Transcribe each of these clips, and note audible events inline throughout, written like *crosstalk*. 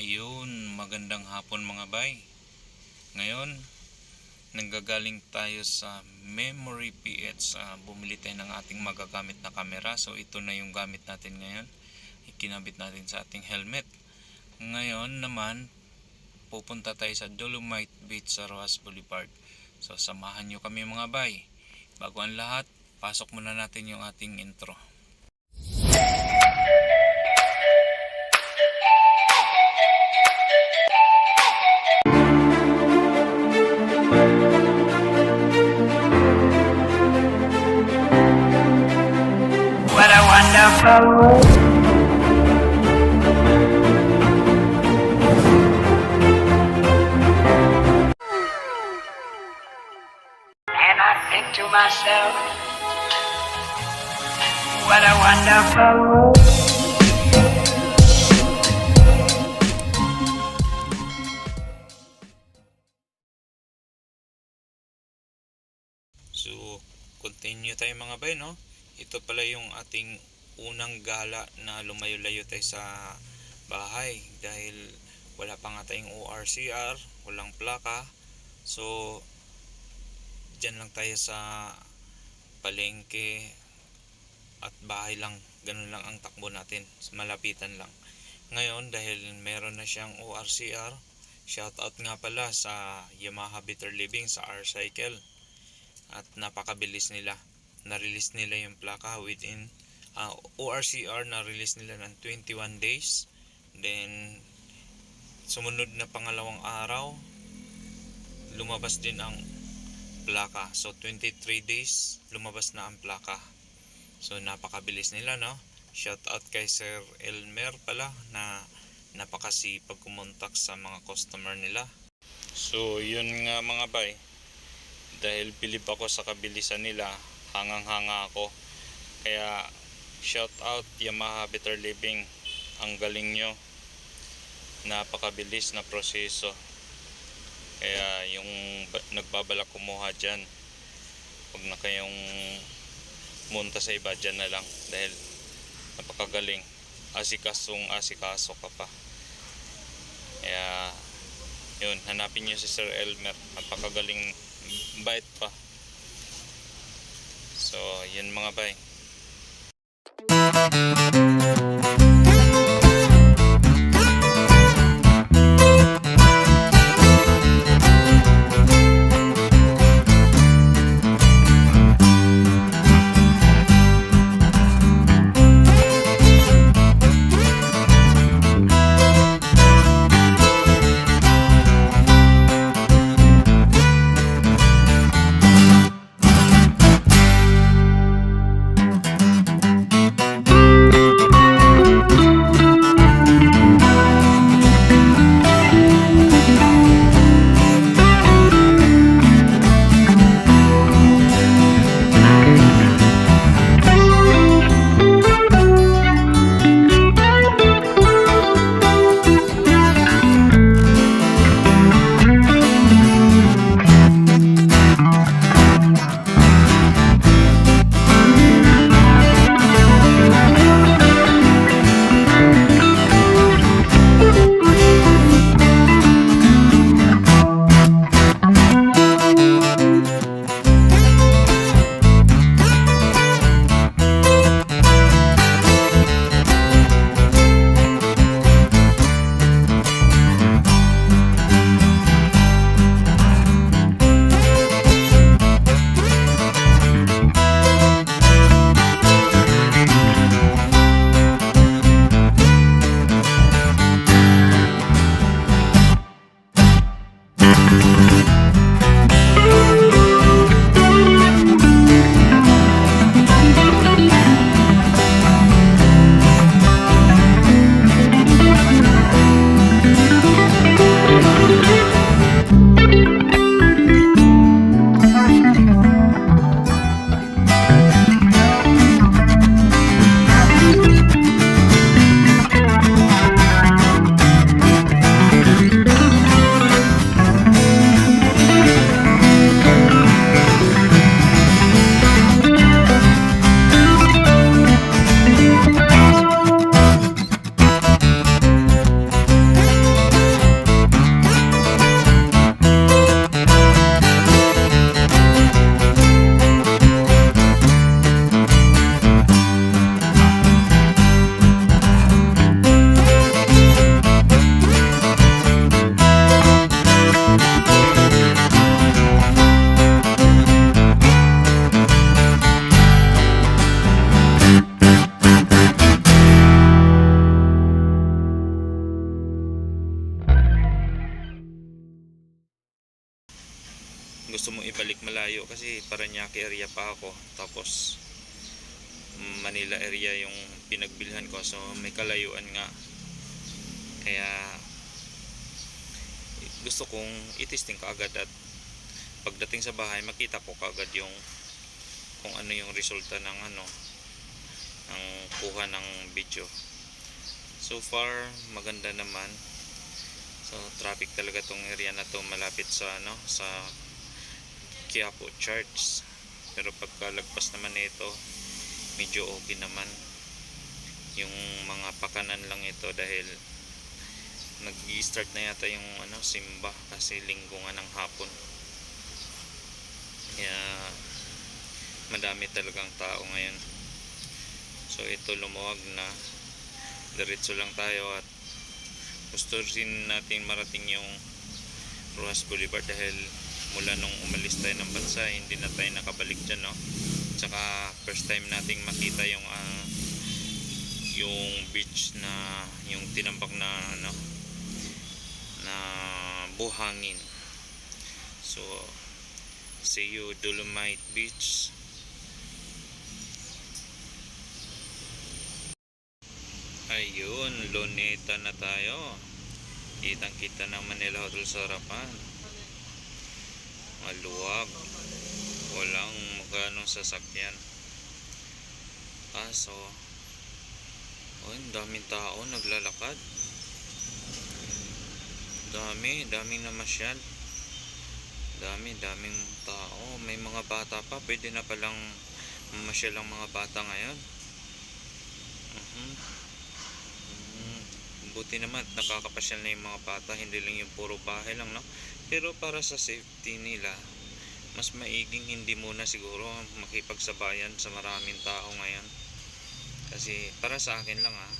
Ayun, magandang hapon mga bay. Ngayon, nanggagaling tayo sa Memory PH. Ah, bumili tayo ng ating magagamit na kamera. So ito na yung gamit natin ngayon. Ikinabit natin sa ating helmet. Ngayon naman, pupunta tayo sa Dolomite Beach sa Rojas Boulevard. So samahan nyo kami mga bay. Bago ang lahat, pasok muna natin yung ating intro. World. And I think to what a wonderful world. So, continue tayo mga bay, no? Ito pala yung ating unang gala na lumayo-layo tayo sa bahay dahil wala pa nga tayong ORCR, walang plaka. So, dyan lang tayo sa palengke at bahay lang. Ganun lang ang takbo natin. Malapitan lang. Ngayon, dahil meron na siyang ORCR, shoutout nga pala sa Yamaha Bitter Living sa R-Cycle at napakabilis nila. Na-release nila yung plaka within uh, ORCR na-release nila ng 21 days. Then sumunod na pangalawang araw lumabas din ang plaka. So 23 days lumabas na ang plaka. So napakabilis nila no. Shout out kay Sir Elmer pala na napakasipag kumontak sa mga customer nila. So yun nga mga bay dahil bilib ako sa kabilisan nila hangang-hanga ako kaya shout out Yamaha Better Living. Ang galing nyo. Napakabilis na proseso. Kaya yung ba- nagbabalak kumuha dyan huwag na kayong munta sa iba dyan na lang. Dahil napakagaling. Asikasong asikaso ka pa. Kaya yun hanapin nyo si Sir Elmer. Napakagaling. Bait pa. So yun mga bay gusto mo ibalik malayo kasi Paranaque area pa ako. Tapos Manila area yung pinagbilhan ko. So may kalayuan nga. Kaya gusto kong itesting kaagad at pagdating sa bahay makita ko kaagad yung kung ano yung resulta ng ano ng kuha ng video. So far maganda naman. So traffic talaga tong area na to malapit sa ano sa Quiapo Church pero pagkalagpas naman nito medyo okay naman. Yung mga pakanan lang ito dahil nag-start na yata yung ano simba kasi linggo nga ng hapon. Kaya madami talagang tao ngayon. So ito lumuwag na. Diretso lang tayo at gusto rin natin marating yung Rojas Boulevard dahil mula nung umalis tayo ng bansa hindi na tayo nakabalik dyan no? Tsaka first time nating makita yung ah, yung beach na yung tinambak na ano na buhangin. So see you Dolomite Beach. Ayun Luneta na tayo. Kitang kita ng Manila Hotel sa harapan maluwag. Walang magano'ng sasakyan. Kaso oh, ang daming tao naglalakad. Dami daming namasyal. Dami daming tao. May mga bata pa. Pwede na palang mamasyal ang mga bata ngayon. Mhm. Mm, buti naman nakakapasyal na yung mga bata. Hindi lang yung puro bahay lang no pero para sa safety nila mas maiging hindi muna siguro makipagsabayan sa maraming tao ngayon. Kasi para sa akin lang ah.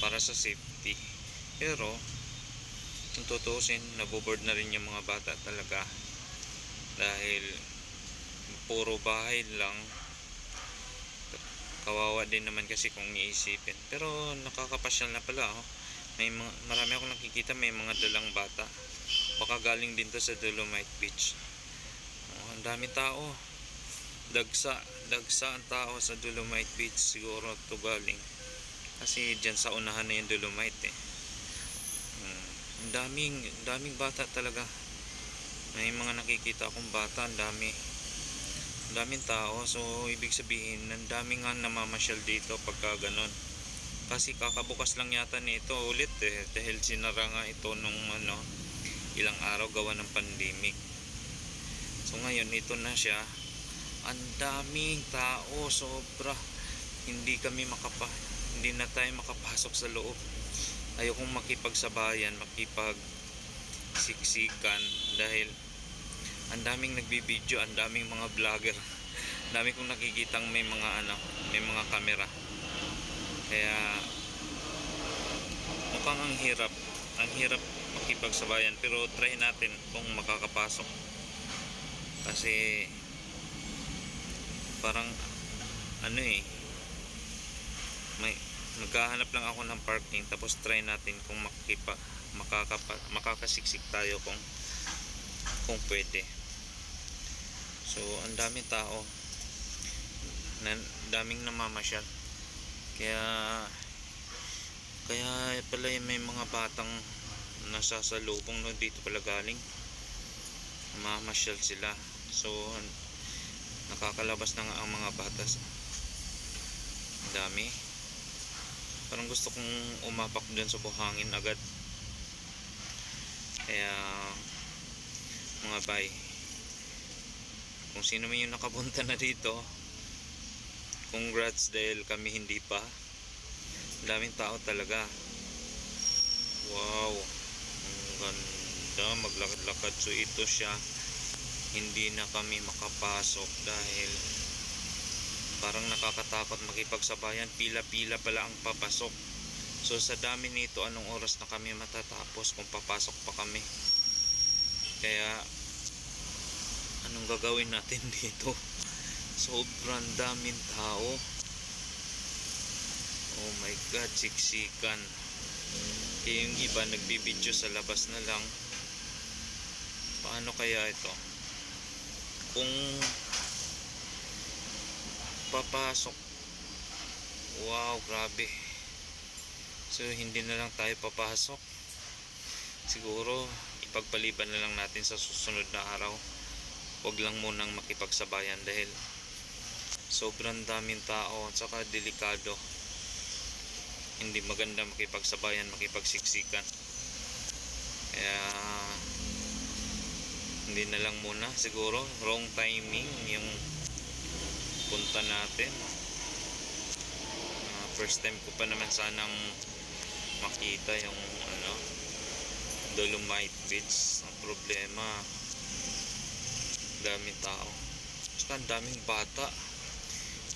Para sa safety. Pero kung tutusin naboboard na rin yung mga bata talaga. Dahil puro bahay lang. Kawawa din naman kasi kung iisipin. Pero nakakapasyal na pala oh. may mga, marami akong nakikita may mga dalang bata baka galing din to sa Dolomite Beach. Oh, ang dami tao. Dagsa dagsa ang tao sa Dolomite Beach. Siguro to galing. Kasi dyan sa unahan na yung Dolomite eh. Hmm, ang daming ang daming bata talaga. May mga nakikita akong bata ang dami. Ang daming tao. So ibig sabihin ang daming nga namamasyal dito pagka ganon. Kasi kakabukas lang yata nito ulit eh dahil sinara nga ito nung ano ilang araw gawa ng pandemic. So ngayon ito na siya. Ang daming tao sobra. Hindi kami makapa hindi na tayo makapasok sa loob. Ayokong makipagsabayan makipag siksikan dahil ang daming nagbibideo ang daming mga vlogger. Dami kong nakikitang may mga ano may mga kamera kaya mukhang ang hirap ang hirap makipagsabayan pero try natin kung makakapasok. Kasi parang ano eh may naghahanap lang ako ng parking tapos try natin kung makipa, makakapa, makakasiksik tayo kung kung pwede. So ang daming tao na, daming namamasyal. Kaya kaya pala may mga batang nasa salubong no dito pala galing. Namamasyal sila. So nakakalabas na nga ang mga batas. Ang dami. Parang gusto kong umapak dyan sa buhangin agad. Kaya mga bay kung sino man yung nakapunta na dito congrats dahil kami hindi pa. Daming tao talaga. Wow ang ganda maglakad-lakad. So ito siya. Hindi na kami makapasok dahil parang nakakatakot makipagsabayan. Pila-pila pala ang papasok. So sa dami nito anong oras na kami matatapos kung papasok pa kami? Kaya anong gagawin natin *laughs* dito? Sobrang daming tao. Oh my god siksikan kaya yung iba nagbibideo sa labas na lang. Paano kaya ito? Kung papasok. Wow grabe. So hindi na lang tayo papasok. Siguro ipagpaliban na lang natin sa susunod na araw. Huwag lang munang makipagsabayan dahil sobrang daming tao at saka delikado hindi maganda makipagsabayan makipagsiksikan. Kaya hindi na lang muna. Siguro wrong timing yung punta natin. Ah, first time ko pa naman sanang makita yung ano Dolomite Beach. Ang problema daming tao. Ang daming bata.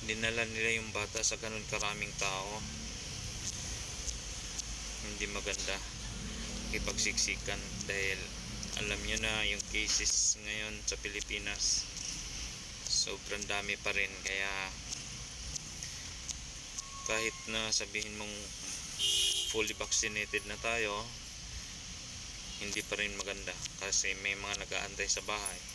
Dinala nila yung bata sa ganun karaming tao hindi maganda ipagsiksikan dahil alam nyo na yung cases ngayon sa Pilipinas sobrang dami pa rin. Kaya kahit na sabihin mong fully vaccinated na tayo hindi pa rin maganda kasi may mga nag-aantay sa bahay